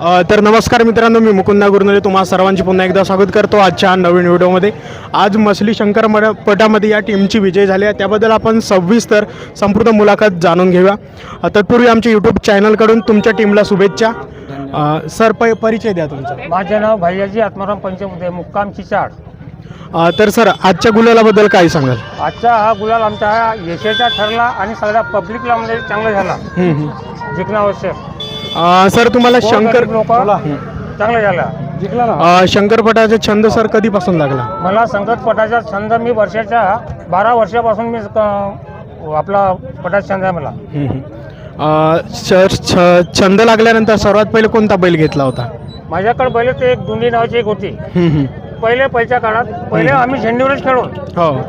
तर नमस्कार मित्रांनो मी मुकुंदा गुरुनले तुम्हा सर्वांचे पुन्हा एकदा स्वागत करतो आजच्या नवीन व्हिडिओमध्ये. आज मसली शंकर मड पटामध्ये या टीमची विजय झाली आहे. त्याबद्दल आपण सविस्तर संपूर्ण मुलाखत जाणून घेऊया. तत्पूर्वी आमच्या यूट्यूब चॅनलकडून तुमच्या टीमला शुभेच्छा. सर प परिचय द्या तुमचा. माझे नाव भैयाजी आत्माराम पंचमुदे मुक्काम चिचाड तर सर आजच्या गुलालाबद्दल काय सांगाल? आजचा हा गुलाल आमचा यशाचा ठरला आणि सगळ्या पब्लिकला म्हणजे चांगला झाला. जिंकणं आवश्यक अ, सर तुम्हाला शंकर चांगला झाला जिंकला ना. अ, शंकरपटाचा छंद सर कधीपासून लागला? मला संगतपटाचा छंद मी वर्षाच्या बारा वर्षापासून मी आपला पटाचा छंद आहे मला. हम्म, हम्म. अ, श- छ- छंद लागल्यानंतर सर्वात पहिले कोणता बैल घेतला होता? माझ्याकडे पहिले ते एक दुंडी नावाची एक होती. हम्म, हम्म. पहिले पहिल्या काळात पहिले आम्ही झेंडूरच खेळून. हो.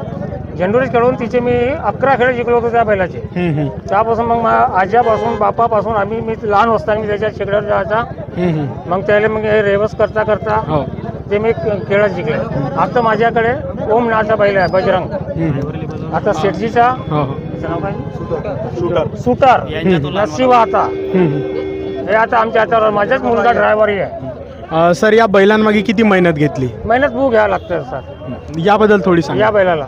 झेंडूरच खेळून तिचे मी अकरा खेळ जिंकलो होतो त्या बैलाचे. त्यापासून मग मा- आज्यापासून बापापासून आम्ही मी लहान असताना मी त्याच्या शेकड्यावर जायचा. मग त्याला मग हे रेवस करता करता हो. ते मी खेळत जिंकले. आता माझ्याकडे ओम नाचा बैल आहे बजरंग. आता शेटजीचा हो हो. सुतार. शिवा आता. हम्म, हम्म. हे आता आमच्या हातावर माझाच मुलगा ड्रायव्हरही आहे. अ, सर या बैलांमागे किती मेहनत घेतली? मेहनत खूप घ्यावं लागतं सर. याबद्दल थोडी सांगा. या बैलाला.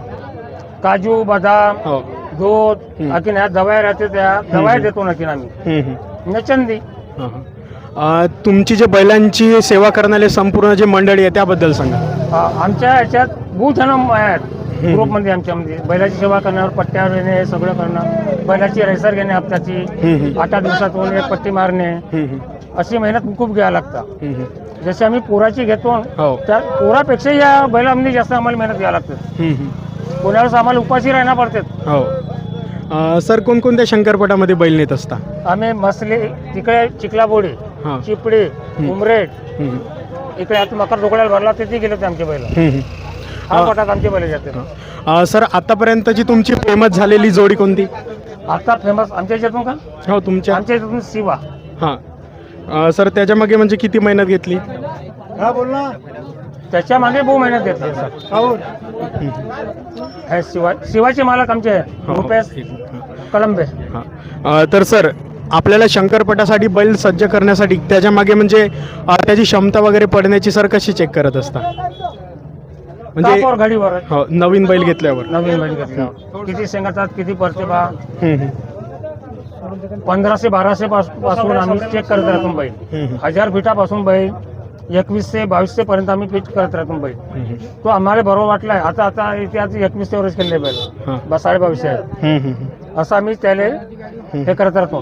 काजू बदाम हो दूध हम्म. आणखीन ह्या दवाया राहते त्या दवाया देतो नक्कीन आम्ही हम्म, हम्म. नचंदी हो, हो. तुमची जे बैलांची सेवा करणारे संपूर्ण जे मंडळी आहे त्याबद्दल सांगा आ- आमच्या ह्याच्यात बहुत जण आहेत ग्रुपमध्ये आमच्यामध्ये बैलाची सेवा करण्यावर पट्ट्यावर येणे हे सगळं करणं बैलाची रेसर घेणे हप्त्याची हम्म, हम्म. आठ आठ दिवसातून एक पट्टी मारणे हम्म, हम्म. अशी मेहनत खूप घ्यावं लागतं हम्म, हम्म. जसे आम्ही पोराची घेतो हो त्या पोरापेक्षा या बैलामध्ये जास्त आम्हाला मेहनत घ्यावं लागतं हम्म, हम्म. कोणावेळेस आम्हाला उपाशी राहणं पडतात. हो. अ, सर कोणकोणत्या शंकरपटामध्ये बैल नेत असता? आम्ही मसली तिकडे चिखलाबोडी हां. चिपडी उमरेड हम्म, इकडे आता मकर ढोकळ्याला भरला तिथे गेले होते आमचे बैल. हम्म, हम्म. हा पटात आमचे बैल जाते. अ, सर आतापर्यंतची तुमची फेमस झालेली जोडी कोणती? आता फेमस आमच्या याच्यातून का? हो तुमच्या. आमच्या याच्यातून शिवा. हां. अ, सर त्याच्यामागे म्हणजे किती मेहनत घेतली? हा बोल ना. त्याच्यामागे बहु मेहनत घेतली सर. हे शिवा शिवाचे मालक आमचे हो. रुपेश कलंबे. हां. अ, तर सर आपल्याला शंकरपटासाठी बैल सज्ज करण्यासाठी त्याच्यामागे म्हणजे अ, त्याची क्षमता वगैरे पडण्याची सर कशी चेक करत असता? म्हणजे तापावर घडीवर. हो नवीन बैल घेतल्यावर. नवीन बैल घेतल्यावर. किती शेंगातात किती पडते बा हम्म, हम्म. पंधराशे बाराशे पास- पासून आम्ही चेक करत राहतो बैल. हम्म. हजार फिटापासून बैल. एकवीसशे बावीसशे पर्यंत आम्ही फिट करत राहतो हम्म, तो आम्हाला बरोबर वाटलाय. आता आता इथे आता एकवीसशे वरच केले हां. बस साडे बावीसशे आहे. असं आम्ही त्याला हे करत राहतो.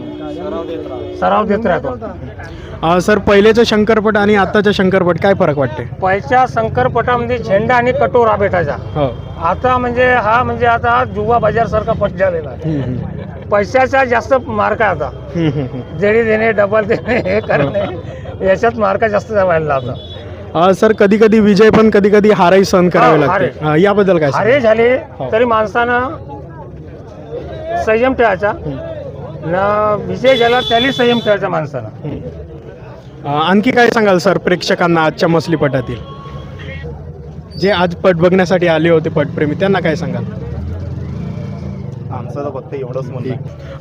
सराव देत राहतो. सर पहिलेचं शंकरपट आणि आताचं शंकरपट काय फरक वाटते? पहिल्या शंकरपटामध्ये झेंडा आणि कटोरा भेटायचा. हो. आता म्हणजे हा म्हणजे आता जुवा बाजार सारखा पट झालेला आहे. पैशाचा जास्त मार्क आहे आता. जेडी देणे डबल देणे हे करणे. याच्यात मार्क जास्त व्हायला अ, सर कधी कधी विजय पण कधी कधी हारही सहन करावे हा, लागते हारे. अ, याबद्दल काय सांगाल? अरे झाले हो. तरी माणसानं संयम ठेवायचा. न विजय झाला त्याला संयम ठेवायचा माणसानं. अ, आणखी काय सांगाल सर प्रेक्षकांना आजच्या मसलीपटातील जे आज पट बघण्यासाठी आले होते पटप्रेमी त्यांना काय सांगाल आमचं तर फक्त एवढंच.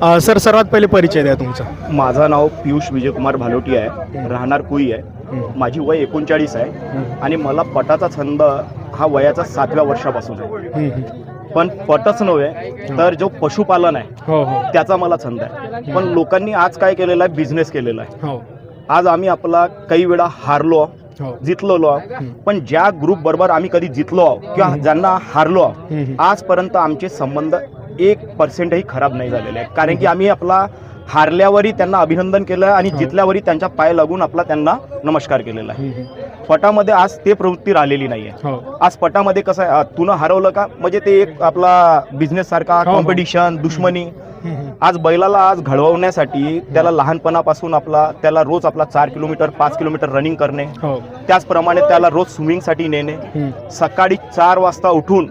अ, सर सर्वात पहिले परिचय द्या तुमचा. माझं नाव पियुष विजयकुमार भालोटी आहे. राहणार कुई आहे. माझी वय एकोणचाळीस आहे. आणि मला पटाचा छंद हा वयाचा सातव्या वर्षापासून आहे. पण पटच नव्हे तर जो पशुपालन आहे हो हो. त्याचा मला छंद आहे. पण लोकांनी आज काय केलेलं आहे? बिझनेस केलेला आहे. हो. आज आम्ही आपला काही वेळा हारलो जितलेलो आहोत. पण ज्या ग्रुप बरोबर आम्ही कधी जितलो आहोत किंवा ज्यांना हारलो आहोत. आजपर्यंत आमचे संबंध एक पर्सेंटही खराब नाही झालेला आहे. कारण की आम्ही आपला हारल्यावरही त्यांना अभिनंदन केलं आणि हो. जितल्यावरही त्यांच्या पाय लागून आपला त्यांना नमस्कार केलेला आहे. पटामध्ये आज ते प्रवृत्ती राहिलेली नाही आहे हो. आज पटामध्ये कसं आहे तुनं हरवलं का? म्हणजे ते एक आपला बिझनेस सारखा हो, हो. कॉम्पिटिशन दुश्मनी. आज बैलाला आज घडवण्यासाठी त्याला लहानपणापासून आपला त्याला रोज आपला चार किलोमीटर पाच किलोमीटर रनिंग करणे. हो. त्याचप्रमाणे त्याला रोज स्विमिंगसाठी नेणे. सकाळी चार वाजता उठून.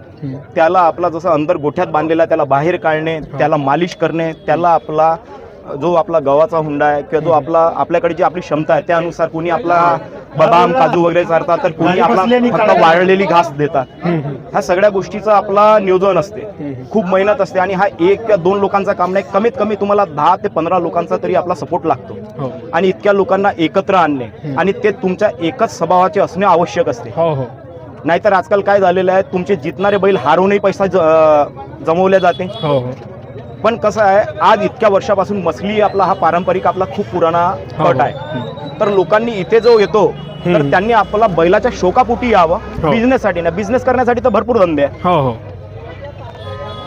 त्याला आपला जसं अंदर गोठ्यात बांधलेला त्याला बाहेर काढणे त्याला मालिश करणे त्याला आपला जो आपला गव्हाचा हुंडा आहे किंवा जो आपला आपल्याकडे जी आपली क्षमता आहे त्यानुसार कोणी आपला बदाम काजू वगैरे चारतात तर कोणी आपला फक्त वाळलेली घास देतात. ह्या सगळ्या गोष्टीचं आपला नियोजन असते. खूप मेहनत असते आणि हा एक किंवा दोन लोकांचा काम नाही. कमीत कमी तुम्हाला दहा ते पंधरा लोकांचा तरी आपला सपोर्ट लागतो. हो. आणि इतक्या लोकांना एकत्र आणणे आणि ते तुमच्या एकच स्वभावाचे असणे आवश्यक असते. हो हो. नाहीतर आजकाल काय झालेलं आहे तुमचे जितणारे बैल हारूनही पैसा ज- अं, जमवले जाते. पण कसं आहे आज इतक्या वर्षापासून मसली आपला हा पारंपरिक आपला खूप पुराणा हो, गट. आहे तर लोकांनी इथे जो येतो तर. त्यांनी आपला बैलाच्या शोकापोटी यावं. बिझनेससाठी ना बिझनेस करण्यासाठी तर भरपूर धंदे आहे हो हो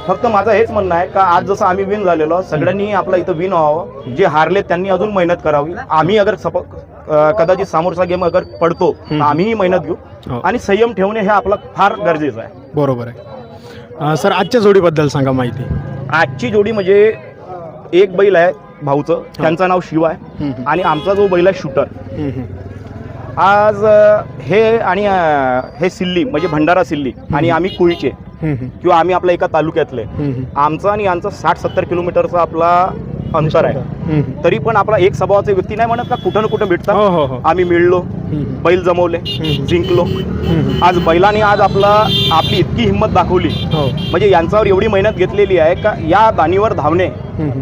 फक्त माझं हेच म्हणणं आहे का आज जसं आम्ही विन झालेलो सगळ्यांनी आपलं इथं विन व्हावं जे हारले त्यांनी अजून मेहनत करावी आम्ही अगर सप कदाचित समोरचा गेम अगर पडतो तर. आम्हीही मेहनत घेऊ. आणि संयम ठेवणे हे आपलं फार गरजेचं आहे बरोबर आहे सर आजच्या जोडीबद्दल सांगा माहिती आजची जोडी म्हणजे एक बैल आहे भाऊचं त्यांचं नाव शिव आहे. आणि आमचा जो बैल आहे शूटर. आज हे आणि हे सिल्ली म्हणजे भंडारा सिल्ली आणि आम्ही कुळीचे. किंवा आम्ही आपल्या एका तालुक्यातले. आमचं आणि यांचं साठ सत्तर किलोमीटरचा आपला अंतर आहे. तरी पण आपला एक स्वभावाचे व्यक्ती नाही म्हणत का कुठं ना कुठं हो भेटतात. हो हो आम्ही मिळलो बैल जमवले. जिंकलो. आज बैलाने आज आपला आपली इतकी हिंमत दाखवली. हो. म्हणजे यांच्यावर एवढी मेहनत घेतलेली आहे का या दाणीवर धावणे.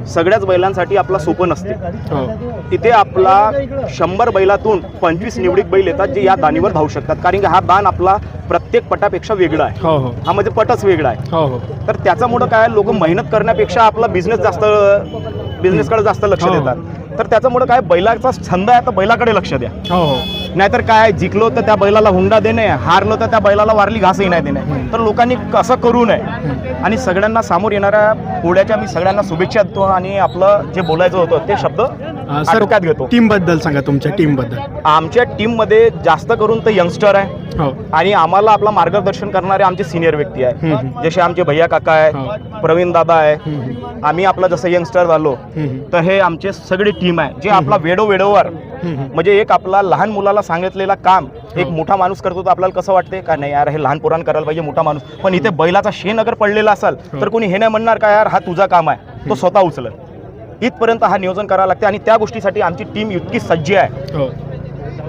सगळ्याच बैलांसाठी आपला सोपं नसते. हो. इथे आपला शंभर बैलातून पंचवीस निवडीक बैल येतात जे या दाणीवर धावू शकतात. कारण की हा दान आपला प्रत्येक पटापेक्षा वेगळा आहे. हो हो. हा पटच वेगळा आहे. हो हो. तर त्याच्यामुळं काय लोक मेहनत करण्यापेक्षा आपला बिझनेस जास्त बिझनेसकडे जास्त लक्ष हो. देतात. तर त्याच्यामुळं काय बैलाचा छंद आहे तर बैलाकडे लक्ष द्या. हो हो. नाहीतर काय जिंकलो तर त्या बैलाला हुंडा देणे हारलो तर त्या बैलाला वारली घासही नाही देणे. तर लोकांनी कसं करू नये? आणि सगळ्यांना समोर येणाऱ्या पुढ्याच्या मी सगळ्यांना शुभेच्छा देतो आणि आपलं जे बोलायचं होतं ते शब्द सर घेतो? टीमबद्दल सांगा तुमच्या टीमबद्दल आमच्या टीममध्ये जास्त करून तर यंगस्टर आहे. हो. आणि आम्हाला आपला मार्गदर्शन करणारे आमचे सिनियर व्यक्ती आहे. हम्म. जसे आमचे भैया काका आहे हो. प्रवीण दादा आहे. हम्म, आम्ही आपला जसं यंगस्टर झालो हम्म, तर हे आमचे सगळे टीम आहे जे आपला वेडोवेडोवर हम्म. म्हणजे एक आपला लहान मुलाला सांगितलेला काम एक हो. मोठा माणूस करतो तर आपल्याला कसं वाटते का नाही यार हे लहान पोरान करायला पाहिजे मोठा माणूस. पण इथे बैलाचा शेण अगर पडलेला असेल. तर कोणी हे नाही म्हणणार का यार हा तुझा काम आहे. तो स्वतः उचलत. इथपर्यंत हा नियोजन करावं लागते आणि त्या गोष्टीसाठी आमची टीम इतकी सज्ज आहे. हो.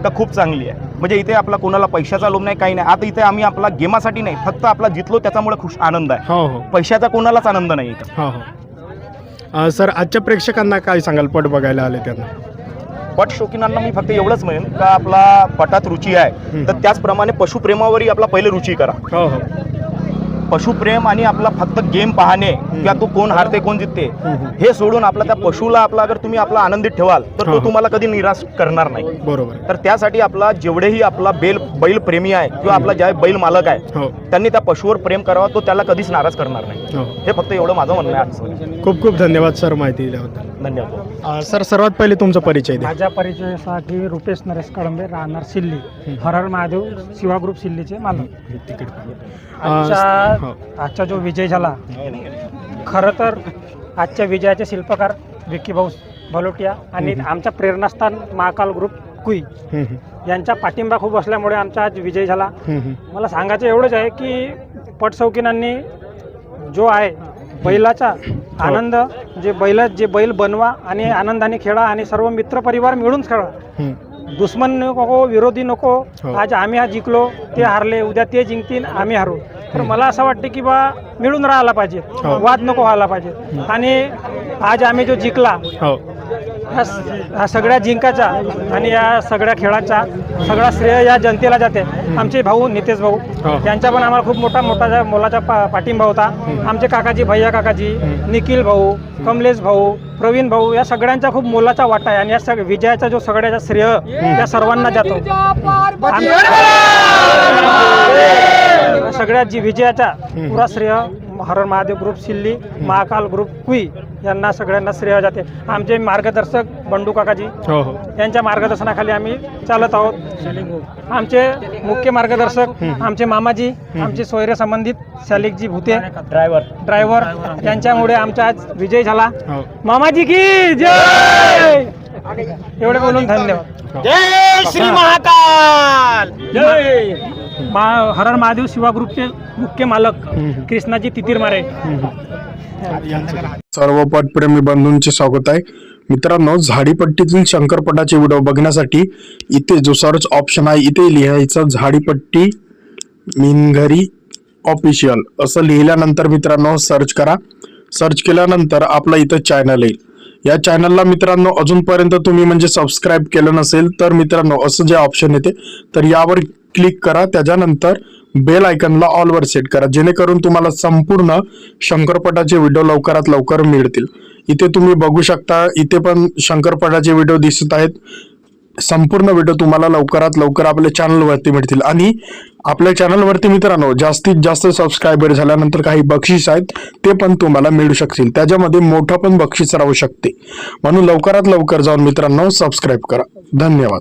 का खूप चांगली आहे. म्हणजे इथे आपला कोणाला पैशाचा लोभ नाही काही नाही. आता इथे आम्ही आपला गेमासाठी नाही फक्त आपला जितलो त्याच्यामुळे खुश आनंद आहे. हो हो. पैशाचा कोणालाच आनंद नाही इथं. हो हो. सर आजच्या प्रेक्षकांना काय सांगाल? पट बघायला आले त्यांना. पट शौकीनांना मी फक्त एवढंच म्हणेन का आपला पटात रुची आहे. तर त्याचप्रमाणे पशुप्रेमावरही आपला पहिले रुची करा. हो हो. पशुप्रेम आणि आपला फक्त गेम पाहणे किंवा तो कोण हारते कोण हम्म. हे सोडून आपला त्या पशुला आपला अगर तुम्ही आपला आनंदित ठेवाल तर. तो तुम्हाला कधी निराश करणार नाही. बरोबर. तर त्यासाठी आपला जेवढेही आपला बैल बैल प्रेमी आहे किंवा आपला ज्या बैल मालक आहे हो. त्यांनी त्या पशुवर प्रेम करावं तो त्याला कधीच नाराज करणार नाही. हो. हे फक्त एवढं माझं म्हणणं आहे. खूप खूप धन्यवाद सर माहिती दिल्याबद्दल. धन्यवाद. अं, सर सर्वात पहिले तुमचा परिचय द्या. माझ्या परिचयासाठी रुपेश नरेश कळंबे राहणार सिल्ली. हरहर महादेव शिवा ग्रुप सिल्लीचे मालक. तिकीट आजच्या हो. आजचा जो विजय झाला खरं तर आजच्या विजयाचे शिल्पकार विक्की भाऊ भलोटिया आणि आमचा प्रेरणास्थान महाकाल ग्रुप कुई हम्म, हम्म, यांचा पाठिंबा खूप असल्यामुळे आमचा आज विजय झाला. हम्म, हम्म. मला सांगायचं एवढंच आहे की पटसौकीनांनी जो आहे बैलाचा आनंद जे बैल जे बैल बनवा आणि आनंदाने खेळा आणि सर्व मित्रपरिवार मिळून खेळा. दुश्मन नको विरोधी नको. हो. आज आम्ही आज जिंकलो ते हारले उद्या ते जिंकतील आम्ही हारू. तर मला असं वाटतं की बा मिळून राहायला पाहिजे. हो. वाद नको व्हायला पाहिजे. आणि आज आम्ही जो जिंकला हो. ह्या ह्या सगळ्या जिंकाचा आणि या सगळ्या खेळाचा सगळा श्रेय या जनतेला जाते. आमचे भाऊ नितेश भाऊ हो. यांचा पण आम्हाला खूप मोठा मोठा मोलाचा पा पाठिंबा होता. आमचे काकाजी भैया काकाजी निखिल भाऊ कमलेश भाऊ प्रवीण भाऊ या सगळ्यांचा खूप मोलाचा वाटा आहे आणि या सग विजयाचा जो सगळ्याचा श्रेय या सर्वांना जातो. सगळ्यात जी विजयाचा पुरा श्रेय हरण महादेव ग्रुप सिल्ली महाकाल ग्रुप कुई यांना सगळ्यांना श्रेय जाते. आमचे मार्गदर्शक बंडू काकाजी हो हो. यांच्या मार्गदर्शनाखाली आम्ही चालत आहोत. आमचे मुख्य मार्गदर्शक आमचे मामाजी आमचे सोयरे संबंधित शालिकजी भूते ड्रायव्हर. ड्रायव्हर यांच्यामुळे आमचा आज विजय झाला. हो. मामाजी की जय! एवढे बोलून धन्यवाद. जय श्री महाकाल! मा हरण महादेव शिवा ग्रुपचे मुख्य मालक. कृष्णाजी तितीर मारे सर्व पटप्रेमी बंधूंचे स्वागत आहे. मित्रांनो झाडीपट्टीतील शंकरपटाचे व्हिडिओ बघण्यासाठी इथे जो सर्च ऑप्शन आहे इथे लिहायचं झाडीपट्टी मिनघरी ऑफिशियल. असं लिहिल्यानंतर मित्रांनो सर्च करा. सर्च केल्यानंतर आपलं इथं चॅनल येईल. या चॅनलला मित्रांनो अजूनपर्यंत तुम्ही म्हणजे सबस्क्राईब केलं नसेल तर मित्रांनो असं जे ऑप्शन येते तर यावर क्लिक करा त्याच्यानंतर बेल आयकनला ऑलवर सेट करा. जेणेकरून तुम्हाला संपूर्ण शंकरपटाचे व्हिडिओ लवकरात लवकर मिळतील. इथे तुम्ही बघू शकता इथे पण शंकरपटाचे व्हिडिओ दिसत आहेत. संपूर्ण व्हिडिओ तुम्हाला लवकरात लवकर आपल्या चॅनलवरती मिळतील. आणि आपल्या चॅनलवरती मित्रांनो जास्तीत जास्त सबस्क्रायबर झाल्यानंतर काही बक्षीस आहेत ते पण तुम्हाला मिळू शकतील. त्याच्यामध्ये मोठं पण बक्षीस राहू शकते. म्हणून लवकरात लवकर जाऊन मित्रांनो सबस्क्राईब करा. धन्यवाद.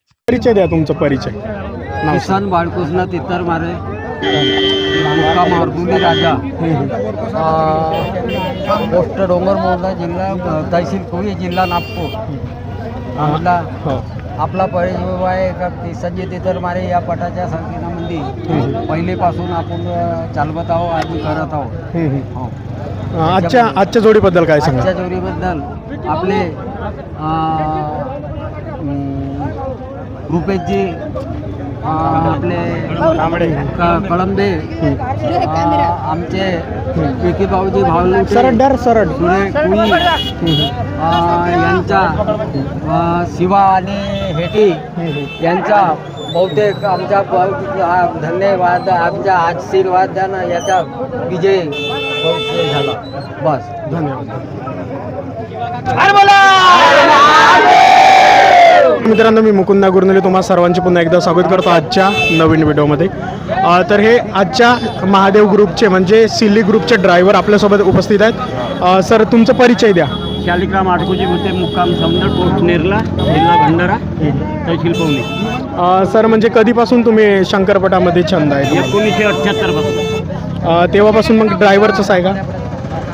परिचय द्या तुमचा परिचय. किसन बाळकृष्ण तितर मारे मुक्काम अर्जुनी राजा पोस्ट डोंगर मोर्चा जिल्हा तहसील कोळी जिल्हा नागपूर. आपला हो. आपला परिचय आहे का संजय तितर मारे या पटाच्या संकेतामध्ये. पहिलेपासून आपण चालवत आहोत आणि करत आहोत. हो. आजच्या आजच्या जोडीबद्दल काय सांगा? आजच्या जोडीबद्दल आपले रुपेशजी आपले क- कळंबे आमचे विकी भाऊजी भावले सरळ डर सरळ सुरेश कुई अ, यांचा शिवा आणि हेटी यांचा बहुतेक आमच्या धन्यवाद आमच्या आशीर्वादानं याचा विजय झाला. बस. धन्यवाद. मित्रांनो मी मुकुंदा गुरनुले तुम्हा सर्वांचे पुन्हा एकदा स्वागत करतो आजच्या नवीन व्हिडिओमध्ये. तर हे आजच्या महादेव ग्रुपचे म्हणजे सिल्ली ग्रुपचे ड्रायव्हर आपल्यासोबत उपस्थित आहेत. सर तुमचा परिचय द्या. शालिग्राम आडकोजी होते मुक्काम समदर पोस्ट नेरला जिल्हा भंडारा तहसील पवनी. सर म्हणजे कधीपासून तुम्ही शंकरपटामध्ये छंद आहे? तुम्हाला? एकोणीसशे अठ्ठ्याहत्तरपासून. अ, तेव्हापासून मग ड्रायव्हरचंच आहे का?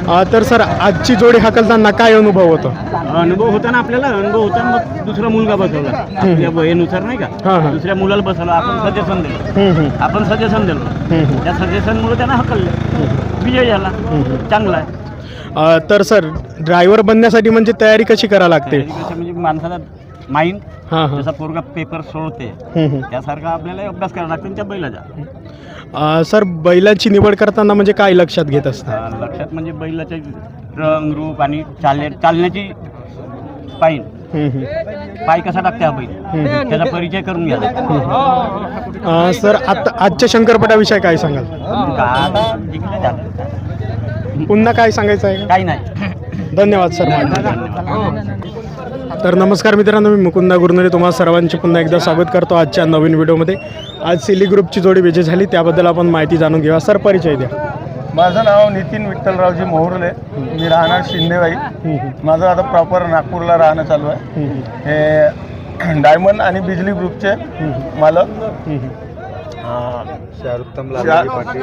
अ, तर सर आजची जोडी हाकलताना काय अनुभव होतो? अनुभव होता ना आपल्याला. अनुभव होता मग दुसरा मुलगा बसवला. आपल्या वयानुसार नाही हा, का? हा. दुसऱ्या मुलाला बसवला आपण सजेशन दिलं. हम्म, हम्म, आपण सजेशन दिलं. हम्म, हम्म. त्या सजेशनमुळे त्यांना हकललं. विजय झाला. चांगला आहे. अ, तर सर ड्रायव्हर बनण्यासाठी म्हणजे तयारी कशी करावी लागते? तयारी कशी म्हणजे माणसाला माइंड हां हां. जसा पोरगा पेपर सोडते. त्यासारखा आपल्याला अभ्यास करावा लागतो त्या बैलाचा. अ, सर बैलाची निवड करताना म्हणजे काय लक्षात घेत असतात अं, लक्षात म्हणजे बैलाचे रंग रूप आणि चालण्या चालण्याची पाईन. पाय कसा टाकते हा बैल? त्याचा परिचय करून घ्या. अ, सर आता आजच्या शंकरपटाविषयी काय सांगाल? आता जिंकलं झालं पुन्हा काय सांगायचं आहे काही नाही. का? धन्यवाद सर. तर नमस्कार मित्रांनो मी मुकुंदा गुरनरे तुम्हाला सर्वांचे पुन्हा एकदा स्वागत करतो आजच्या नवीन व्हिडिओमध्ये. आज सिली ग्रुपची जोडी विजय झाली त्याबद्दल आपण माहिती जाणून घेऊया. सर परिचय द्या. माझं नाव नितीन विठ्ठलरावजी मोहरले. मी राहणार शिंदेवाई. माझं आता प्रॉपर नागपूरला राहणं चालू आहे. हे डायमंड आणि बिजली ग्रुपचे मालक. शा-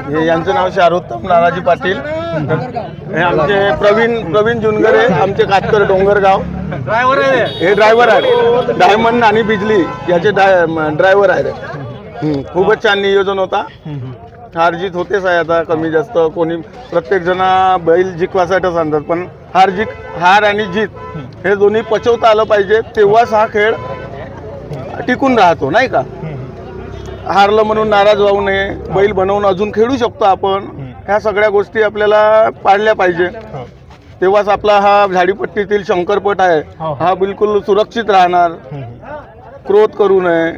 हे यांचं नाव शारुत्तम नानाजी पाटील. हे आमचे प्रवीण प्रवीण जुनगरे आमचे कातकर डोंगरगाव. हे ड्रायव्हर आहेत. डायमंड आणि बिजली याचे ड्रायव्हर आहेत. खूपच छान नियोजन होता. हार जीत होतेच आहे आता कमी जास्त. कोणी प्रत्येक जण बैल जिंकवासाठी सांगतात पण हार जिक हार आणि जीत हे दोन्ही पचवता आलं पाहिजे. तेव्हाच हा खेळ टिकून राहतो नाही का? हारलं म्हणून नाराज होऊ नये बैल बनवून अजून खेळू शकतो आपण ह्या सगळ्या गोष्टी आपल्याला पाळल्या पाहिजे. तेव्हाच आपला हा झाडीपट्टीतील शंकरपट आहे हा बिलकुल सुरक्षित राहणार. क्रोध करू नये.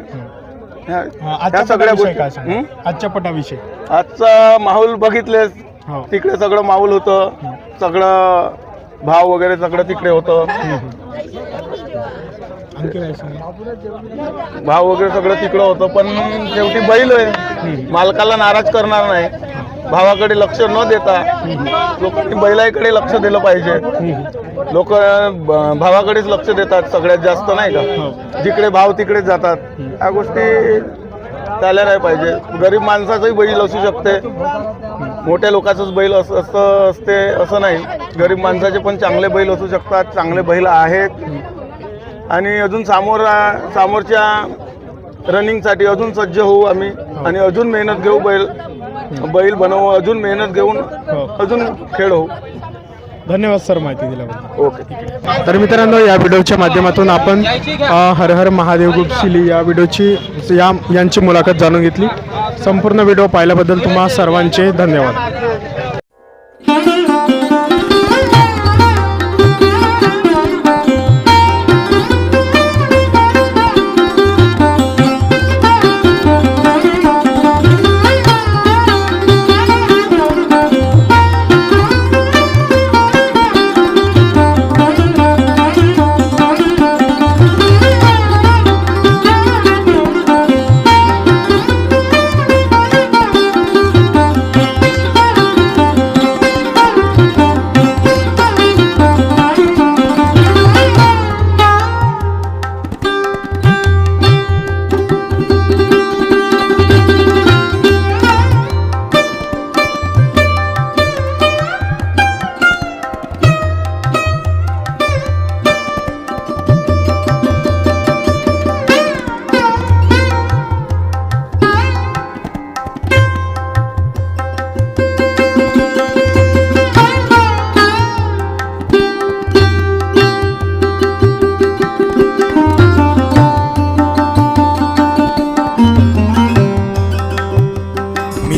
ह्या सगळ्या गोष्टी हं? आजच्या पटाविषयी. आजचा माहोल बघितलेस. हो. तिकडे सगळं माहोल होतं. सगळं भाव वगैरे सगळं तिकडे होतं. भाव वगैरे सगळं तिकडं होतं पण शेवटी बैल आहे. मालकाला नाराज करणार नाही. भावाकडे लक्ष न देता लोकांनी बैलाकडे लक्ष दिलं पाहिजे. लोक भावाकडेच लक्ष देतात सगळ्यात जास्त नाही का? जिकडे भाव तिकडेच जातात. या गोष्टी चालल्या नाही पाहिजे. गरीब माणसाचंही बैल असू शकते. मोठ्या लोकांचंच बैल असं असं असते असं नाही. गरीब माणसाचे पण चांगले बैल असू शकतात चांगले बैल आहेत. आणि अजून सामोर समोरच्या रनिंगसाठी अजून सज्ज होऊ आम्ही. आणि अजून मेहनत घेऊ बैल बैल बनवू अजून मेहनत घेऊन अजून खेळ होऊ. धन्यवाद सर माहिती दिल्याबद्दल. ओके. तर मित्रांनो या व्हिडिओच्या माध्यमातून आपण हर हर महादेव गुप्सिली या व्हिडिओची या यांची मुलाखत जाणून घेतली. संपूर्ण व्हिडिओ पाहिल्याबद्दल तुम्हा सर्वांचे धन्यवाद.